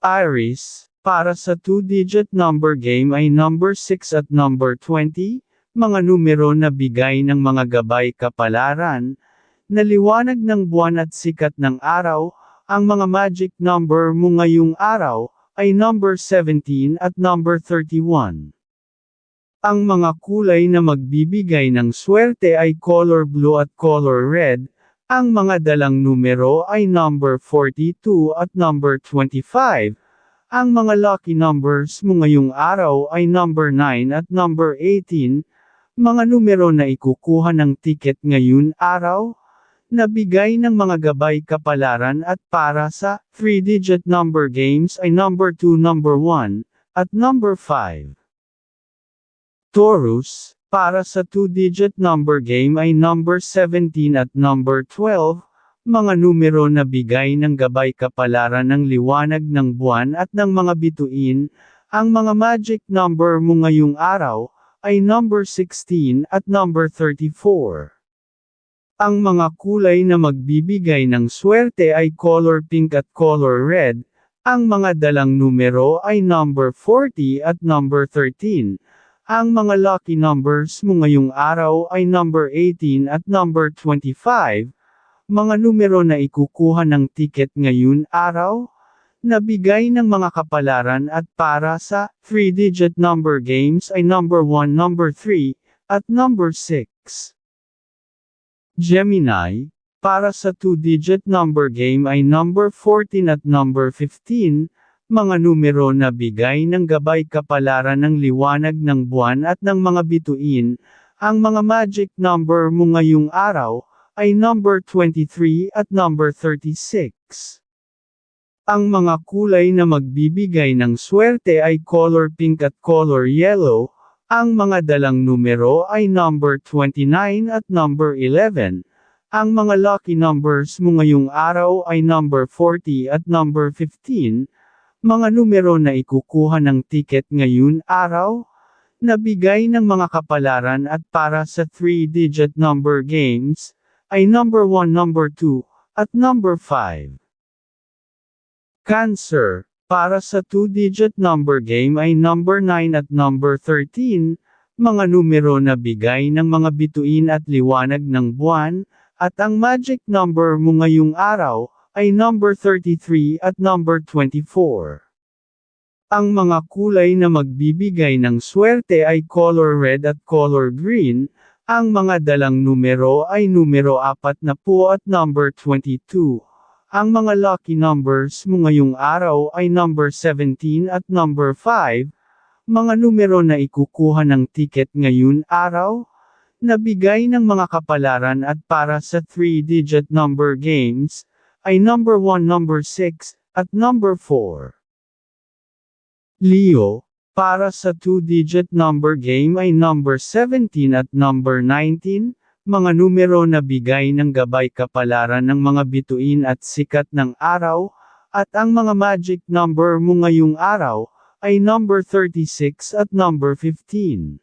Iris, para sa 2-digit number game ay number 6 at number 20, mga numero na bigay ng mga gabay kapalaran, na liwanag ng buwan at sikat ng araw, ang mga magic number mo ngayong araw, ay number 17 at number 31. Ang mga kulay na magbibigay ng swerte ay color blue at color red, ang mga dalang numero ay number 42 at number 25. Ang mga lucky numbers mo ngayong araw ay number 9 at number 18, mga numero na ikukuha ng ticket ngayon araw, nabigay ng mga gabay kapalaran at para sa 3-digit number games ay number 2 number 1, at number 5. Taurus, para sa 2-digit number game ay number 17 at number 12, mga numero na bigay ng gabay kapalaran ng liwanag ng buwan at ng mga bituin, ang mga magic number mo ngayong araw, ay number 16 at number 34. Ang mga kulay na magbibigay ng swerte ay color pink at color red, ang mga dalang numero ay number 40 at number 13. Ang mga lucky numbers mo ngayong araw ay number 18 at number 25, mga numero na ikukuha ng ticket ngayon araw, nabigay ng mga kapalaran at para sa 3-digit number games ay number 1, number 3, at number 6. Gemini, para sa 2-digit number game ay number 14 at number 15, mga numero na bigay ng gabay kapalaran ng liwanag ng buwan at ng mga bituin, ang mga magic number mo ngayong araw, ay number 23 at number 36. Ang mga kulay na magbibigay ng swerte ay color pink at color yellow, ang mga dalang numero ay number 29 at number 11. Ang mga lucky numbers mo ngayong araw ay number 40 at number 15, mga numero na ikukuha ng ticket ngayon araw, nabigay ng mga kapalaran at para sa 3-digit number games, ay number 1, number 2, at number 5. Cancer, para sa 2-digit number game ay number 9 at number 13, mga numero na bigay ng mga bituin at liwanag ng buwan, at ang magic number mo ngayong araw, ay number 33 at number 24. Ang mga kulay na magbibigay ng swerte ay color red at color green, ang mga dalang numero ay numero 4 na po at number 22. Ang mga lucky numbers mo ngayong araw ay number 17 at number 5, mga numero na ikukuha ng ticket ngayon araw, nabigay ng mga kapalaran at para sa 3-digit number games, ay number 1 number 6, at number 4. Leo, para sa 2-digit number game ay number 17 at number 19, mga numero na bigay ng gabay kapalaran ng mga bituin at sikat ng araw, at ang mga magic number mo ngayong araw, ay number 36 at number 15.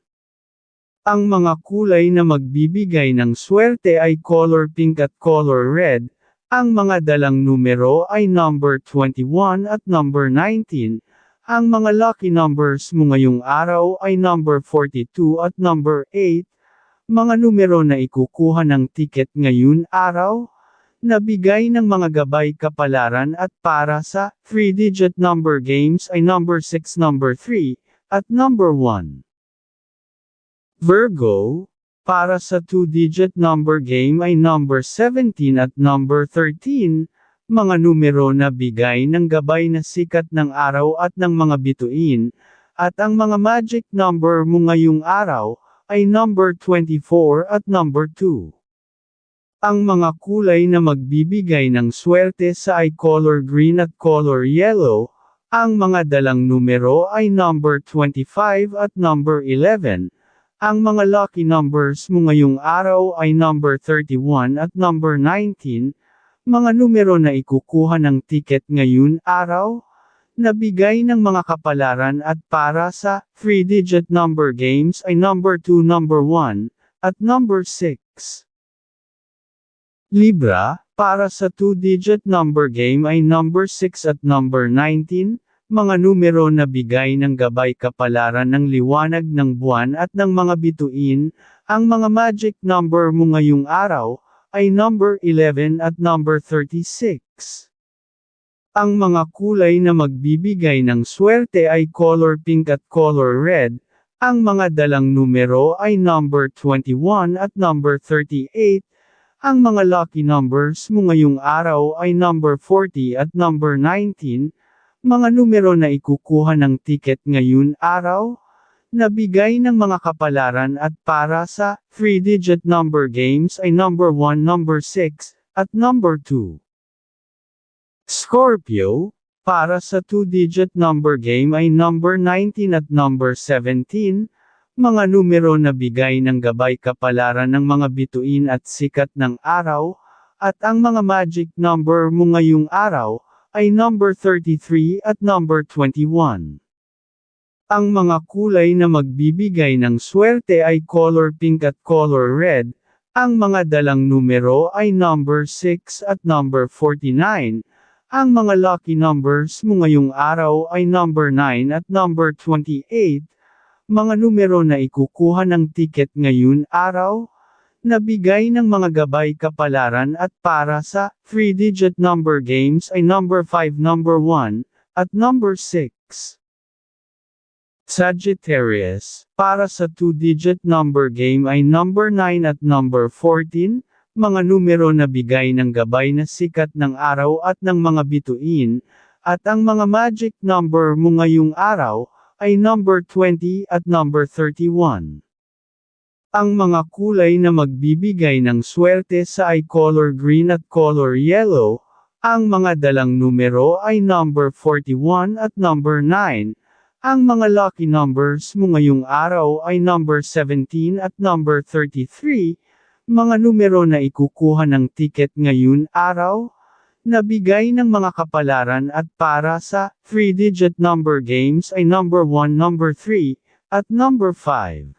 Ang mga kulay na magbibigay ng swerte ay color pink at color red, ang mga dalang numero ay number 21 at number 19, ang mga lucky numbers mo ngayong araw ay number 42 at number 8, mga numero na ikukuha ng ticket ngayon araw, nabigay ng mga gabay kapalaran at para sa 3-digit number games ay number 6 number 3, at number 1. Virgo, para sa 2-digit number game ay number 17 at number 13, mga numero na bigay ng gabay na sikat ng araw at ng mga bituin, at ang mga magic number mo ngayong araw, ay number 24 at number 2. Ang mga kulay na magbibigay ng swerte sa ay color green at color yellow, ang mga dalang numero ay number 25 at number 11. Ang mga lucky numbers mo ngayong araw ay number 31 at number 19, mga numero na ikukuha ng ticket ngayon araw, nabigay ng mga kapalaran at para sa 3-digit number games ay number 2 number 1, at number 6. Libra, para sa 2-digit number game ay number 6 at number 19, mga numero na bigay ng gabay kapalaran ng liwanag ng buwan at ng mga bituin, ang mga magic number mo ngayong araw, ay number 11 at number 36. Ang mga kulay na magbibigay ng swerte ay color pink at color red, ang mga dalang numero ay number 21 at number 38. Ang mga lucky numbers mo ngayong araw ay number 40 at number 19. Mga numero na ikukuha ng ticket ngayon araw, nabigay ng mga kapalaran at para sa 3-digit number games ay number 1, number 6, at number 2. Scorpio, para sa 2-digit number game ay number 19 at number 17, mga numero na bigay ng gabay kapalaran ng mga bituin at sikat ng araw, at ang mga magic number mo ngayong araw, ay number 33 at number 21. Ang mga kulay na magbibigay ng swerte ay color pink at color red, ang mga dalang numero ay number 6 at number 49, ang mga lucky numbers mo ngayong araw ay number 9 at number 28. Mga numero na ikukuha ng ticket ngayon araw, nabigay ng mga gabay kapalaran at para sa 3-digit number games ay number 5, number 1, at number 6. Sagittarius, para sa 2-digit number game ay number 9 at number 14, mga numero na bigay ng gabay na sikat ng araw at ng mga bituin, at ang mga magic number mo ngayong araw, ay number 20 at number 31. Ang mga kulay na magbibigay ng swerte sa ay color green at color yellow, ang mga dalang numero ay number 41 at number 9, ang mga lucky numbers mo ngayong araw ay number 17 at number 33, mga numero na ikukuha ng ticket ngayon araw, nabigay ng mga kapalaran at para sa 3-digit number games ay number 1, number 3, at number 5.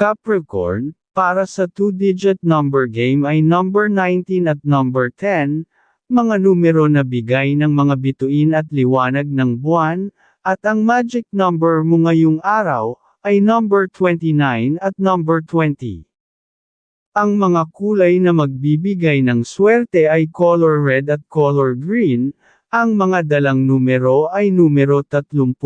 Capricorn, para sa 2-digit number game ay number 19 at number 10, mga numero na bigay ng mga bituin at liwanag ng buwan, at ang magic number mo ngayong araw, ay number 29 at number 20. Ang mga kulay na magbibigay ng swerte ay color red at color green, ang mga dalang numero ay numero 37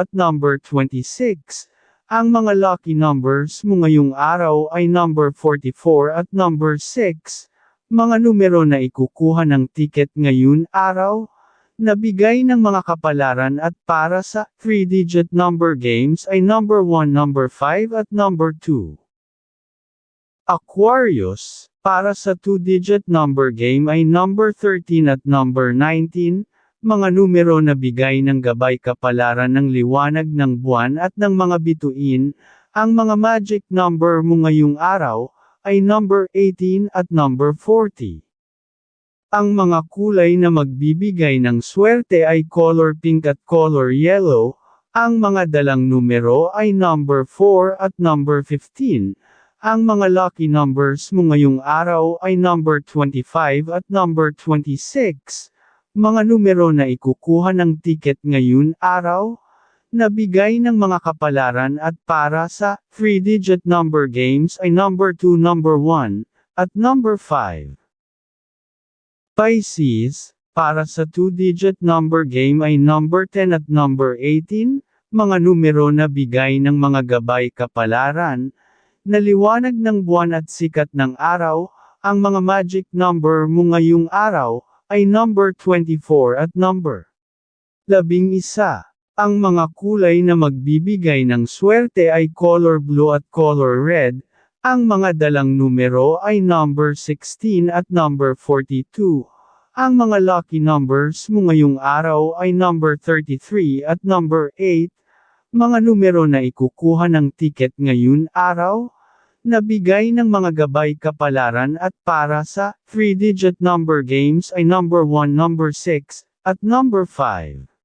at number 26. Ang mga lucky numbers mo ngayong araw ay number 44 at number 6. Mga numero na ikukuha ng ticket ngayon araw, nabigay ng mga kapalaran at para sa 3-digit number games ay number 1, number 5 at number 2. Aquarius, para sa 2-digit number game ay number 13 at number 19, mga numero na bigay ng gabay kapalaran ng liwanag ng buwan at ng mga bituin, ang mga magic number mo ngayong araw, ay number 18 at number 40. Ang mga kulay na magbibigay ng swerte ay color pink at color yellow, ang mga dalang numero ay number 4 at number 15, ang mga lucky numbers mo ngayong araw ay number 25 at number 26. Mga numero na ikukuha ng ticket ngayon araw, nabigay ng mga kapalaran at para sa 3-digit number games ay number 2, number 1, at number 5. Pisces, para sa 2-digit number game ay number 10 at number 18, mga numero na bigay ng mga gabay kapalaran, Naliwanag ng buwan at sikat ng araw, ang mga magic number mo ngayong araw, ay number 24 at number 11. Ang mga kulay na magbibigay ng swerte ay color blue at color red, ang mga dalang numero ay number 16 at number 42. Ang mga lucky numbers mo ngayong araw ay number 33 at number 8, mga numero na ikukuha ng ticket ngayon araw, Nabigay ng mga gabay kapalaran at para sa 3-digit number games ay number 1, number 6, at number 5.